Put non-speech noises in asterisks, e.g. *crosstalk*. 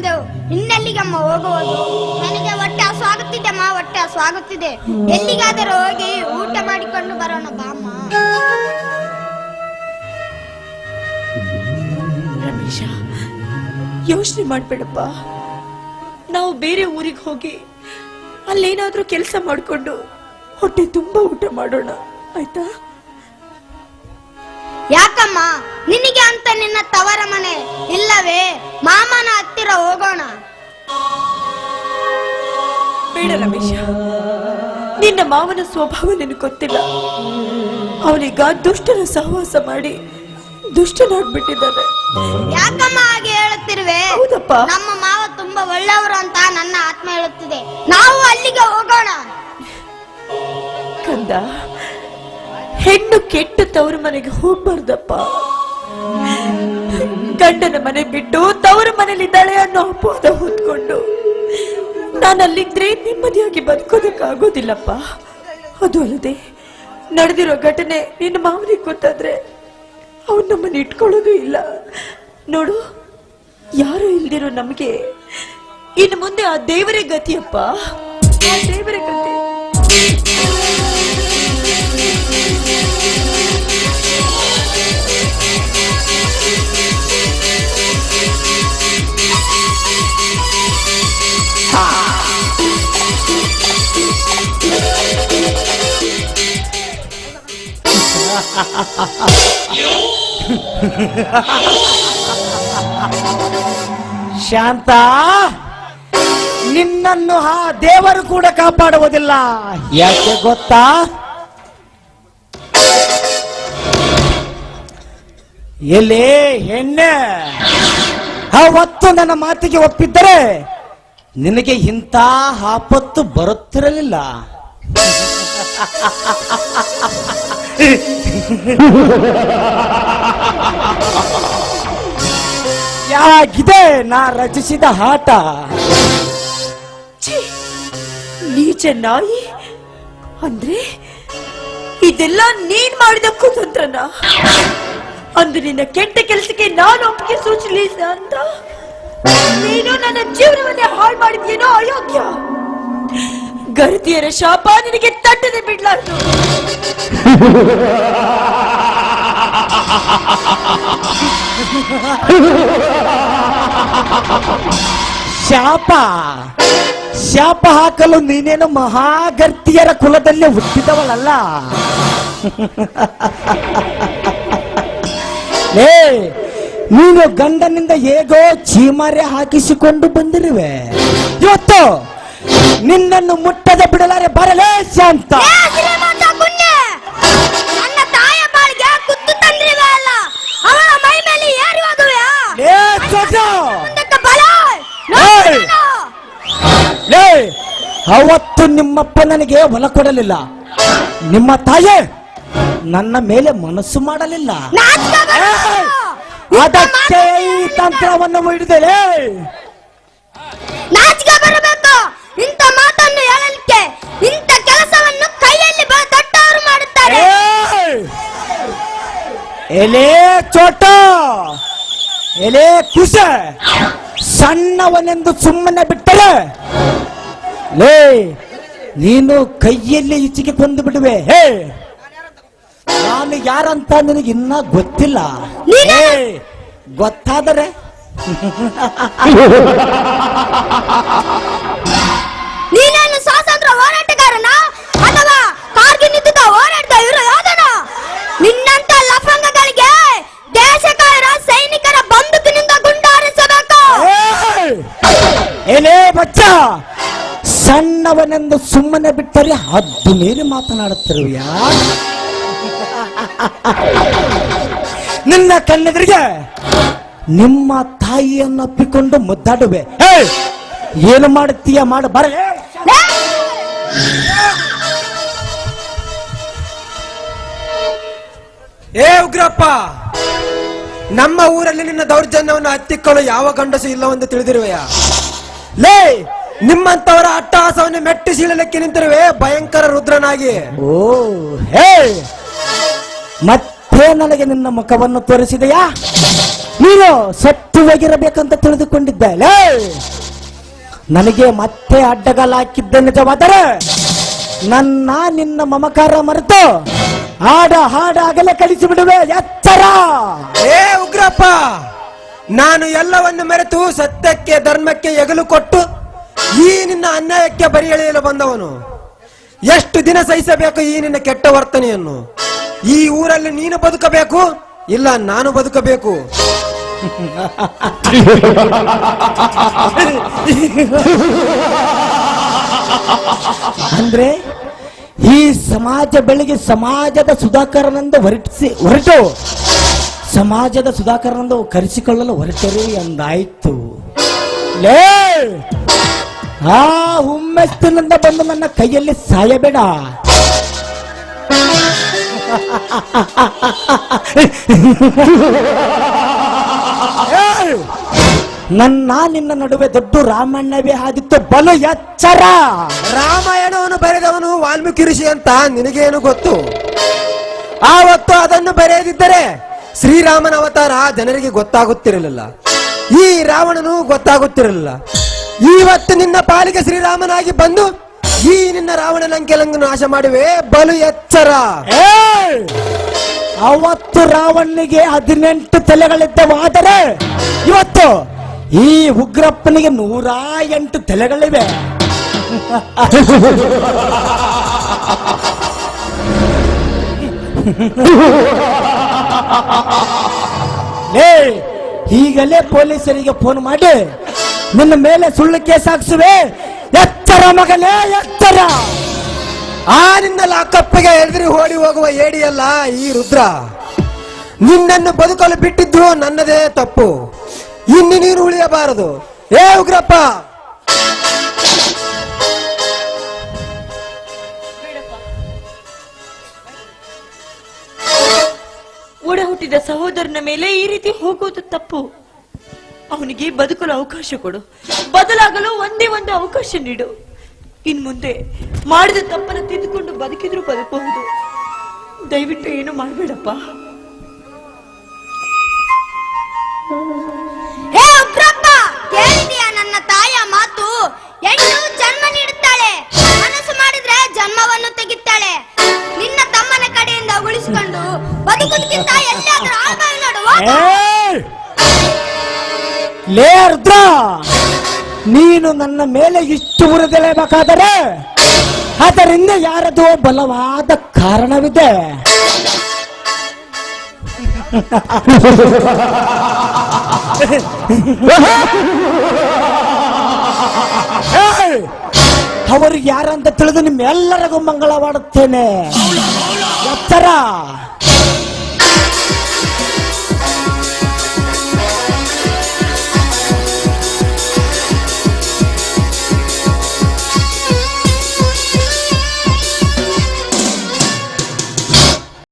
ಬಂದೆವು. ಇನ್ನೆಲ್ಲಿಗಮ್ಮ ಹೋಗುವುದು? ನನಗೆ ಹೊಟ್ಟೆ ಹಸುವಾಗುತ್ತಿದ್ದೆಮ್ಮ ಹೊಟ್ಟೆ ಹಸುವಾಗುತ್ತಿದೆ ಎಲ್ಲಿಗಾದರೂ ಹೋಗಿ ಊಟ ಮಾಡಿಕೊಂಡು ಬರೋಣ ಬಾಮ್ಮ ರಮೇಶ, ಯೋಚನೆ ಮಾಡ್ಬೇಡಪ್ಪ. ನಾವು ಬೇರೆ ಊರಿಗೆ ಹೋಗಿ ಅಲ್ಲೇನಾದ್ರೂ ಕೆಲಸ ಮಾಡಿಕೊಂಡು ಹೊಟ್ಟೆ ತುಂಬಾ ಊಟ ಮಾಡೋಣ, ಆಯ್ತಾ? ಯಾಕಮ್ಮ? ನಿನಗೆ ಅಂತ ನಿನ್ನ ತವರ ಮನೆ ಇಲ್ಲವೇ? ಮಾಮನ ಹತ್ತಿರ ಹೋಗೋಣ. ಬೇಡ ರಮೇಶ. ನಿನ್ನ ಮಾವನ ಸ್ವಭಾವ ನಿನಗೆ ಗೊತ್ತಿಲ್ಲ. ಅವನೀಗ ದುಷ್ಟನ ಸಹವಾಸ ಮಾಡಿ ದುಷ್ಟನಾಗ್ಬಿಟ್ಟಿದ್ದಾನೆ. ಯಾಕಮ್ಮ ಹಾಗೆ ಹೇಳುತ್ತಿರುವೆ? ಹೌದಪ್ಪ. ನಮ್ಮ ಮಾವ ತುಂಬಾ ಒಳ್ಳೆಯವರು ಅಂತ ನನ್ನ ಆತ್ಮ ಹೇಳುತ್ತಿದೆ. ನಾವು ಅಲ್ಲಿಗೆ ಹೋಗೋಣ. ಕಂದ ಹೆಣ್ಣು ಕೆಟ್ಟ ತವರು ಮನೆಗೆ ಹೋಗ್ಬಾರ್ದಪ್ಪ. ಗಂಡನ ಮನೆ ಬಿಟ್ಟು ತವರ ಮನೇಲಿದ್ದಾಳೆ ಅನ್ನೋ ಅಪವಾದ ಹೊತ್ಕೊಂಡು ನಾನು ಅಲ್ಲಿದ್ರೆ ನೆಮ್ಮದಿಯಾಗಿ ಬದುಕೋದಕ್ಕಾಗೋದಿಲ್ಲಪ್ಪ. ಅದು ಅಲ್ಲದೆ ನಡೆದಿರೋ ಘಟನೆ ನಿನ್ನ ಮಾವನಿಗೆ ಗೊತ್ತಾದ್ರೆ ಅವ್ರು ನಮ್ಮನ್ನ ಇಟ್ಕೊಳ್ಳೋದು ಇಲ್ಲ. ನೋಡು, ಯಾರು ಇಲ್ದಿರೋ ನಮಗೆ ಇನ್ನು ಮುಂದೆ ಆ ದೇವರೇ ಗತಿಯಪ್ಪ. ಆ ದೇವರೇ ಗತಿ. *laughs* ಶಾಂತ ನಿನ್ನನ್ನು ಆ ದೇವರು ಕೂಡ ಕಾಪಾಡುವುದಿಲ್ಲ. ಯಾಕೆ ಗೊತ್ತಾ? ಎಲ್ಲಿ ಹೆಣ್ಣೆ ಅವತ್ತು ನನ್ನ ಮಾತಿಗೆ ಒಪ್ಪಿದ್ದರೆ ನಿನಗೆ ಇಂಥ ಆಪತ್ತು ಬರುತ್ತಿರಲಿಲ್ಲ. ಯಾಗಿದೆ ನಾ ರಚಿಸಿದ ಆಟ! ನೀಚ ನಾಯಿ. ಅಂದ್ರೆ ಇದೆಲ್ಲ ನೀನ್ ಮಾಡಿದ ಕುತಂತ್ರನ? ಅಂದು ನಿನ್ನ ಕೆಟ್ಟ ಕೆಲಸಕ್ಕೆ ನಾನು ಒಪ್ಪಿಗೆ ಸೂಚಲಿಲ್ಲ ಅಂತ? ನೀನು ನನ್ನ ಜೀವನವನ್ನೇ ಹಾಳು ಮಾಡಿದ್ಯೇನೋ ಅಯೋಗ್ಯ. ಗರ್ತಿಯರ ಶಾಪ ನಿನಗೆ ತಟ್ಟದೆ ಬಿಡ್ಲಾರ್ದು. ಶಾಪ. ಶಾಪ ಹಾಕಲು ನೀನೇನು ಮಹಾಗರ್ತಿಯರ ಕುಲದಲ್ಲೇ ಹುಟ್ಟಿದವಳಲ್ಲ? ಲೇ ನೀನು ಗಂಡನಿಂದ ಹೇಗೋ ಚೀಮಾರೆ ಹಾಕಿಸಿಕೊಂಡು ಬಂದಿರುವೆ. ಇವತ್ತು ನಿನ್ನನ್ನು ಮುಟ್ಟದ ಬಿಡಲಾರೆ ಬರಲೇ ಶಾಂತ. ಅವತ್ತು ನಿಮ್ಮಪ್ಪ ನನಗೆ ಹೊಲ ಕೊಡಲಿಲ್ಲ. ನಿಮ್ಮ ತಾಯಿ ನನ್ನ ಮೇಲೆ ಮನಸ್ಸು ಮಾಡಲಿಲ್ಲ! ಅದಕ್ಕೆ ಈ ತಂತ್ರವನ್ನು ಹಿಡಿದೆ ನಾಚಿಕೆ ಬರಬೇಕು ಇಂಥ ಮಾತನ್ನು ಹೇಳಲಿಕ್ಕೆ ಇಂಥ ಕೆಲಸವನ್ನು ಕೈಯಲ್ಲಿ ದೊಡ್ಡವರು ಮಾಡುತ್ತಾರೆ. ಎಲೆ ಚೋಟ ಎಲೆ ಕುಸ ಸಣ್ಣವನೆಂದು ಸುಮ್ಮನೆ ಬಿಟ್ಟರೆ ಲೇ ನೀನು ಕೈಯಲ್ಲಿ ಈಚೆಗೆ ಕೊಂದು ಬಿಡುವೆ. ಹೇ! ನಾನು ಯಾರಂತ ನಿನಗೆ ಇನ್ನ ಗೊತ್ತಿಲ್ಲ. ಗೊತ್ತಾದರೆ? ನೀನೇನು ಸ್ವಾತಂತ್ರ್ಯ ಹೋರಾಟಗಾರನ ಅಥವಾ ಕಾರ್ಗಿಲ್ ಯುದ್ಧದ ಹೋರಾಟದ ಇರೋ ಯೋಧನ ನಿನ್ನಂತ ಲಫಂಗಗಳಿಗೆ ದೇಶಕಾಯರ ಸೈನಿಕರ ಬಂದೂಕಿನಿಂದ ಗುಂಡಾರಿಸಬೇಕು. ಏಯ್! ಎಲೆ ಬಚ್ಚ! ಸಣ್ಣವನೆಂದು ಸುಮ್ಮನೆ ಬಿಟ್ಟರೆ ಹದ್ದು ಮೇಲೆ ಮಾತನಾಡುತ್ತಿರುವ್ಯಾ? ನಿನ್ನ ಕಣ್ಣೆದುರಿಗೆ ನಿಮ್ಮ ತಾಯಿಯನ್ನು ಅಪ್ಪಿಕೊಂಡು ಮುದ್ದಾಡುವೆ! ಏನು ಮಾಡುತ್ತೀಯ ಮಾಡು, ಬರ. ಏ ಉಗ್ರಪ್ಪ! ನಮ್ಮ ಊರಲ್ಲಿ ನಿನ್ನ ದೌರ್ಜನ್ಯವನ್ನು ಹತ್ತಿಕ್ಕಲು ಯಾವ ಗಂಡಸು ಇಲ್ಲವೆಂದು ತಿಳಿದಿರುವೆಯ? ಲೇ ನಿಮ್ಮಂತವರ ಅಟ್ಟಹಾಸವನ್ನು ಮೆಟ್ಟಿ ಸೀಳಲಿಕ್ಕೆ ನಿಂತಿರುವೆ, ಭಯಂಕರ ರುದ್ರನಾಗಿ. ಓ ಹೇ ಮತ್ತೆ ನನಗೆ ನಿನ್ನ ಮುಖವನ್ನು ತೋರಿಸಿದೆಯಾ? ನೀನು ಸತ್ತು ಹೋಗಿರಬೇಕಂತ ತಿಳಿದುಕೊಂಡಿದ್ದೆ ನನಗೆ ಮತ್ತೆ ಅಡ್ಡಗಾಲ ಹಾಕಿದ್ದೆ ನಿಜವಾದರೆ ನನ್ನ ನಿನ್ನ ಮಮಕಾರ ಮರೆತು ಹಾಡ ಹಾಡಾಗಲೇ ಕಳಿಸಿ ಬಿಡುವೆ ಎಚ್ಚರ! ಏ ಉಗ್ರಪ್ಪ, ನಾನು ಎಲ್ಲವನ್ನು ಮೆರೆತು ಸತ್ಯಕ್ಕೆ, ಧರ್ಮಕ್ಕೆ ಎಗಲು ಕೊಟ್ಟು ಈ ನಿನ್ನ ಅನ್ಯಾಯಕ್ಕೆ ಬರಿ ಎಳೆಯಲು ಬಂದವನು. ಎಷ್ಟು ದಿನ ಸಹಿಸಬೇಕು ಈ ನಿನ್ನ ಕೆಟ್ಟ ವರ್ತನೆಯನ್ನು? ಈ ಊರಲ್ಲಿ ನೀನು ಬದುಕಬೇಕು? ಇಲ್ಲ, ನಾನು ಬದುಕಬೇಕು. ಅಂದ್ರೆ ಈ ಸಮಾಜ ಬೆಳಗ್ಗೆ ಸಮಾಜದ ಸುಧಾಕರನಂದ ಹೊರಟಿಸಿ, ಹೊರಟು. ಸಮಾಜದ ಸುಧಾಕರನಂದ ಕರೆಸಿಕೊಳ್ಳಲು ಹೊರಟರು ಎಂದಾಯ್ತು. ಲೇ! ಆ ಹುಮ್ಮೆಸ್ತಿನಿಂದ ಬಂದು ನನ್ನ ಕೈಯಲ್ಲಿ ಸಾಯಬೇಡ! ನನ್ನ ನಿನ್ನ ನಡುವೆ ದೊಡ್ಡ ರಾಮಣ್ಣವೇ ಆದಿತ್ತು ಬಲು ಎಚ್ಚರ. ರಾಮಾಯಣವನ್ನು ಬರೆದವನು ವಾಲ್ಮೀಕಿ ಋಷಿ ಅಂತ ನಿನಗೇನು ಗೊತ್ತು? ಆವತ್ತು ಅದನ್ನು ಬರೆಯದಿದ್ದರೆ ಶ್ರೀರಾಮನ ಅವತಾರ ಜನರಿಗೆ ಗೊತ್ತಾಗುತ್ತಿರಲಿಲ್ಲ. ಈ ರಾವಣನು ಗೊತ್ತಾಗುತ್ತಿರಲಿಲ್ಲ. ಇವತ್ತು ನಿನ್ನ ಪಾಲಿಗೆ ಶ್ರೀರಾಮನಾಗಿ ಬಂದು ಈ ನಿನ್ನ ರಾವಣ ಕೆಲಂಗ ನಾಶ ಮಾಡುವೆ, ಬಲು ಎಚ್ಚರ! ಅವತ್ತು ರಾವಣನಿಗೆ ಹದಿನೆಂಟು ತಲೆಗಳಿದ್ದವಾದರೆ ಇವತ್ತು ಈ ಉಗ್ರಪ್ಪನಿಗೆ ನೂರ ಎಂಟು ತಲೆಗಳಿವೆ ಲೇ, ಈಗಲೇ ಪೊಲೀಸರಿಗೆ ಫೋನ್ ಮಾಡಿ, ನಿನ್ನ ಮೇಲೆ ಸುಳ್ಳು ಕೇಸ್ ಹಾಕ್ಸುವೆ ಎತ್ತರ ಮಗನೇ ಎತ್ತರ ಆ ಲಾಕಪ್ಪಿಗೆ ಎದುರಿ ಓಡಿ ಹೋಗುವ ಏಡಿಯಲ್ಲ ಈ ರುದ್ರ. ನಿನ್ನನ್ನು ಬದುಕಲು ಬಿಟ್ಟಿದ್ದು ನನ್ನದೇ ತಪ್ಪು. ಇನ್ನು ನೀನು ಉಳಿಯಬಾರದು. ಏ ಉಗ್ರಪ್ಪ. ಒಡ ಹುಟ್ಟಿದ ಸಹೋದರನ ಮೇಲೆ ಈ ರೀತಿ ಹೋಗುವುದು ತಪ್ಪು. ಅವನಿಗೆ ಬದುಕಲು ಅವಕಾಶ ಕೊಡು. ಬದಲಾಗಲು ಒಂದೇ ಒಂದು ಅವಕಾಶ ನೀಡು. ಇನ್ ಮುಂದೆ ಮಾಡಿದ ತಪ್ಪನ್ನು ತಿದ್ದುಕೊಂಡು ಬದುಕಿದ್ರು ಬದುಕಬಹುದು. ದಯವಿಟ್ಟು ಏನು ಮಾಡಬೇಡಪ್ಪ. ಹೇ ಕೇಳಿದೀಯ ನನ್ನ ತಾಯಿಯ ಮಾತು? ಹೆಣ್ಣು ಜನ್ಮ ನೀಡುತ್ತಾಳೆ. ಮನಸ್ಸು ಮಾಡಿದ್ರೆ ಜನ್ಮವನ್ನು ತೆಗಿತಾಳೆ. ಲೇ ನೀನು ನನ್ನ ಮೇಲೆ ಇಷ್ಟು ಉರಿದೆಳೆಯಬೇಕಾದರೆ ಅದರಿಂದ ಯಾರದು ಬಲವಾದ ಕಾರಣವಿದೆ! ಅವರು ಯಾರಂತ ತಿಳಿದು ನಿಮ್ಮೆಲ್ಲರಿಗೂ ಮಂಗಳವಾಡುತ್ತೇನೆ ಎತ್ತರ